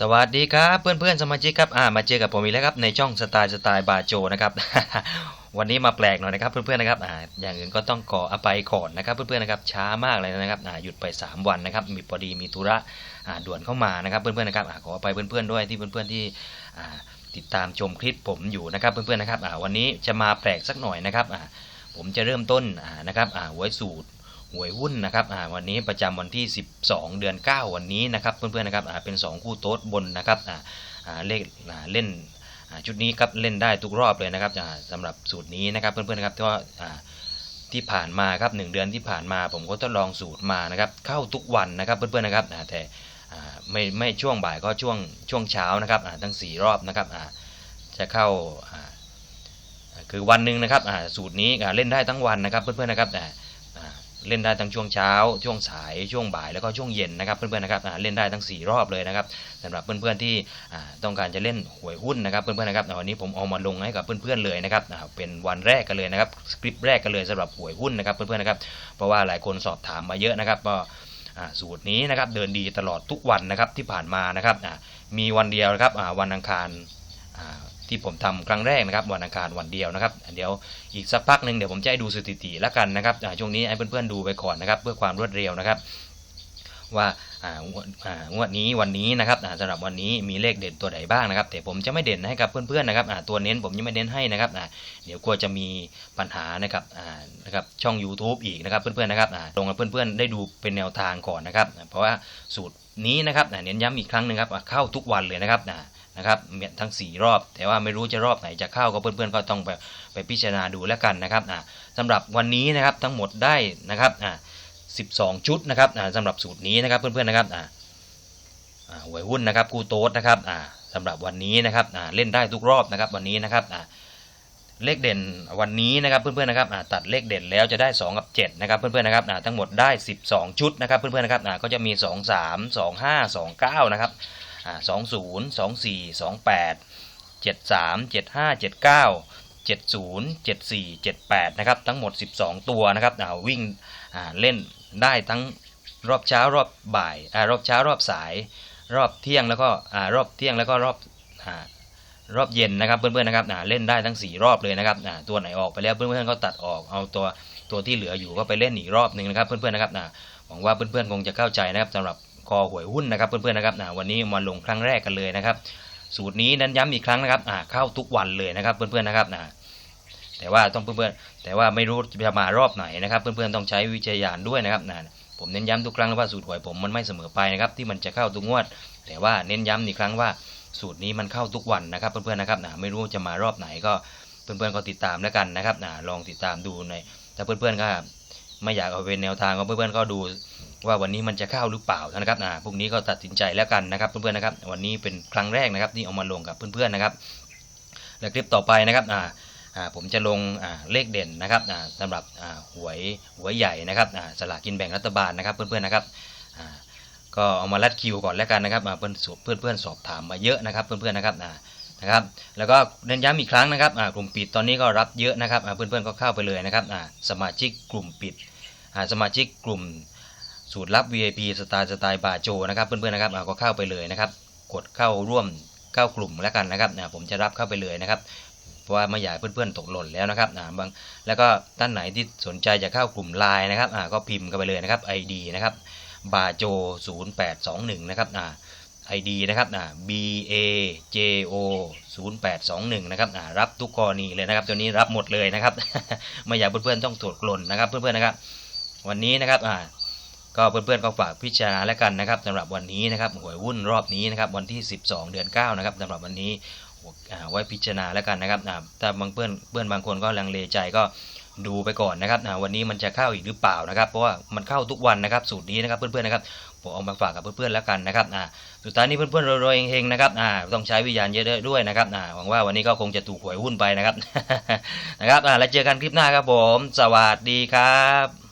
สวัสดีครับเพื่อนๆสมาชิกครับอ่ามาเจอกับผมอีกแล้วครับในช่องสไตล์สไตล์บาโจนะครับ วันนี้มาแปลกหน่อยนะครับเพื่อนๆนะครับอ่าอย่างอื่นก็ต้องขออภัยก่อนนะครับเพื่อนๆนะครับช้ามากเลยนะครับอ่าหยุดไป 3 วันนะครับมีพอดีมีธุระอ่าด่วนเข้ามานะครับเพื่อนๆนะครับอ่าขออภัยเพื่อนๆด้วยที่เพื่อนๆที่อ่าติดตามชมคลิปผมอยู่นะครับเพื่อนๆนะครับอ่าวันนี้จะมาแปลกสักหน่อยนะครับอ่าผมจะเริ่มต้นอ่านะครับอ่าไว้สูตร หวยหุ้นนะครับอ่าวันนี้ประจำวันที่ 12 เดือน 9 วันนี้นะครับเพื่อนๆนะครับอ่าเป็น 2 คู่โต๊ดบนนะครับอ่าเลขอ่าเล่นอ่าชุดนี้ครับเล่นได้ทุกรอบเลยนะครับอ่าสำหรับสูตรนี้นะครับเพื่อนๆนะครับที่ว่าอ่าที่ผ่านมาครับหนึ่งเดือนที่ผ่านมา ผมก็ทดลองสูตรมานะครับเข้าทุกวันนะครับเพื่อนๆนะครับแต่อ่าไม่ไม่ช่วงบ่ายก็ช่วงช่วงเช้านะครับอ่าทั้ง 4 รอบนะครับอ่าจะเข้าอ่าคือวันหนึ่งนะครับอ่าสูตรนี้อ่าเล่นได้ทั้งวันนะครับเพื่อนๆนะครับ เล่นได้ทั้งช่วงเช้า ช่วงสายช่วงบ่ายแล้วก็ช่วงเย็นนะครับเพื่อนๆนะครับเล่นได้ทั้ง 4 รอบเลยนะครับสำหรับเพื่อนๆที่อ่ต้องการจะเล่นหวยหุ้นนะครับเพื่อนๆนะครับวันนี้ผมเอามาลงให้กับเพื่อนๆเลยนะครับเป็นวันแรกกันเลยนะครับสคริปต์แรกกันเลยสำหรับหวยหุ้นนะครับเพื่อนๆนะครับเพราะว่าหลายคนสอบถามมาเยอะนะครับก็สูตรนี้นะครับเดินดีตลอดทุกวันนะครับที่ผ่านมานะครับมีวันเดียวนะครับวันอังคาร ที่ผมทำครั้งแรกนะครับวันอังคารวันเดียวนะครับ เดี๋ยวอีกสักพักหนึ่งเดี๋ยวผมจะให้ดูสถิติแล้วกันนะครับช่วงนี้ให้เพื่อนๆดูไปก่อนนะครับ เพื่อความรวดเร็วนะครับว่าอ่างวดอ่างวดนี้วันนี้นะครับสำหรับวันนี้มีเลขเด่นตัวไหนบ้างนะครับ แต่ผมจะไม่เด่นให้กับเพื่อนๆนะครับตัวเน้นผมยังไม่เน้นให้นะครับเดี๋ยวกลัวจะมีปัญหานะครับนะครับช่อง YouTube อีกนะครับเพื่อนๆนะครับอ่าลงให้เพื่อนๆได้ดูเป็นแนวทางก่อนนะครับ เพราะว่าสูตรนี้นะครับเน้นย้ำอีกครั้งหนึงครับเข้าทุกวันเลยนะครับ นะครับทั้ง 4 รอบ แต่ว่าไม่รู้จะรอบไหนจะเข้าก็เพื่อนๆก็ต้องไปไปพิจารณาดูแล้วกันนะครับอ่าสำหรับวันนี้นะครับทั้งหมดได้นะครับอ่า12 ชุดนะครับอ่าสำหรับสูตรนี้นะครับเพื่อนๆนะครับอ่าอ่าหวยหุ้นนะครับกูโต๊ดนะครับอ่าสำหรับวันนี้นะครับอ่าเล่นได้ทุกรอบนะครับวันนี้นะครับอ่าเลขเด่นวันนี้นะครับเพื่อนๆนะครับตัดเลขเด่นแล้วจะได้ 2 กับ 7 นะครับเพื่อนๆนะครับทั้งหมดได้ 12 ชุดนะครับเพื่อนๆนะครับก็จะมี 2 3 2 5 2 9 นะครับ สองศูนย์สองสี่สองแปดเจ็ดสามเจ็ดห้าเจ็ดเก้าเจ็ดศูนย์เจ็ดสี่เจ็ดแปดนะครับทั้งหมดสิบสองตัวนะครับอ่าวิ่งเล่นได้ทั้งรอบเช้ารอบบ่ายอรอบเช้ารอบสาย รอบเที่ยงแล้วก็อรอบเที่ยงแล้วก็รอบอรอบเย็นนะครับเพื่อนๆนะครับเล่นได้ทั้งสี่รอบเลยนะครับตัวไหนออกไปแล้วเพื่อนๆก็ตัดออกเอาตัวตัวที่เหลืออยู่ก็ไปเล่นอีกรอบหนึ่งนะครับเพื่อนๆนะครับหวังว่าเพื่อนๆคงจะเข้าใจนะครับสำหรับ คอหวยหุ้นนะครับเพื่อนๆนะครับอ่าวันนี้มาลงครั้งแรกกันเลยนะครับสูตรนี้นั้นย้ำอีกครั้งนะครับอ่าเข้าทุกวันเลยนะครับเพื่อนๆนะครับอ่าแต่ว่าต้องเพื่อนๆแต่ว่าไม่รู้จะมารอบไหนนะครับ เพื่อนๆต้องใช้วิจารณญาณด้วยนะครับนะผมเน้นย้ำทุกครั้งว่าสูตรหวยผมมันไม่เสมอไปนะครับที่มันจะเข้าทุกงวด แต่ว่าเน้นย้ำอีกครั้งว่าสูตรนี้มันเข้าทุกวันนะครับเพื่อนๆนะครับนะไม่รู้จะมารอบไหนก็เพื่อนๆก็ติดตามแล้วกันนะครับนะลองติดตามดูในถ้าเพื่อนๆก็ไม่อยากเอาเป็นแนวทางก็เพื่อนๆก็ดู ว่าวันนี้มันจะเข้าหรือเปล่านะครับอ่าพรุ่งนี้ก็ตัดสินใจแล้วกันนะครับเพื่อนๆนะครับวันนี้เป็นครั้งแรกนะครับที่เอามาลงกับเพื่อนๆนะครับ และคลิปต่อไปนะครับอ่าผมจะลงเลขเด่นนะครับสำหรับหวยหวยใหญ่นะครับสลากกินแบ่งรัฐบาลนะครับ เพื่อนๆนะครับก็เอามาลัดคิวก่อนแล้วกันนะครับเพื่อนเพื่อนเพื่อนสอบถามมาเยอะนะครับ เพื่อนๆนะครับนะครับ แล้วก็เน้นย้ำอีกครั้งนะครับกลุ่มปิดตอนนี้ก็รับเยอะนะครับอ่าเพื่อนๆก็เข้าไปเลยนะครับสมาชิกกลุ่มปิดสมาชิกกลุ่ม สูตรลับ VIP สไตล์สไตล์บาโจนะครับเพื่อนๆนะครับก็เข้าไปเลยนะครับ กดเข้าร่วมเข้ากลุ่มแล้วกันนะครับผมจะรับเข้าไปเลยนะครับเพราะว่าไม่อยากเพื่อนๆตกหล่นแล้วนะครับนะบางแล้วก็ท่านไหนที่สนใจจะเข้ากลุ่มไลน์นะครับอ่าก็พิมพ์กันไปเลยนะครับ ID นะครับบาโจ0821นะครับอ่า ID นะครับอ่า B A J O 0821นะครับอ่ารับทุกกรณีเลยนะครับตัวนี้รับหมดเลยนะครับ ไม่อยากเพื่อนๆต้องตกหล่นนะครับ เพื่อนๆนะครับ วันนี้นะครับอ่า ก็เพื่อนๆก็ฝากพิจารณาแล้วกันนะครับสำหรับวันนี้นะครับหวยวุ่นรอบนี้นะครับวันที่ 12 เดือน 9 นะครับสำหรับวันนี้ไว้พิจารณาแล้วกันนะครับถ้าบางเพื่อนเพื่อนบางคนก็ลังเลใจก็ดูไปก่อนนะครับวันนี้มันจะเข้าอีกหรือเปล่านะครับ เพราะว่ามันเข้าทุกวันนะครับสูตรนี้นะครับเพื่อนๆนะครับผมเอามาฝากกับเพื่อนๆแล้วกันนะครับสุดท้ายนี้เพื่อนๆรวยๆเฮงๆนะครับต้องใช้วิญญาณเยอะด้วยนะครับหวังว่าวันนี้ก็คงจะถูกหวยหุ้นไปนะครับนะครับแล้วเจอกันคลิปหน้าครับผม สวัสดีครับ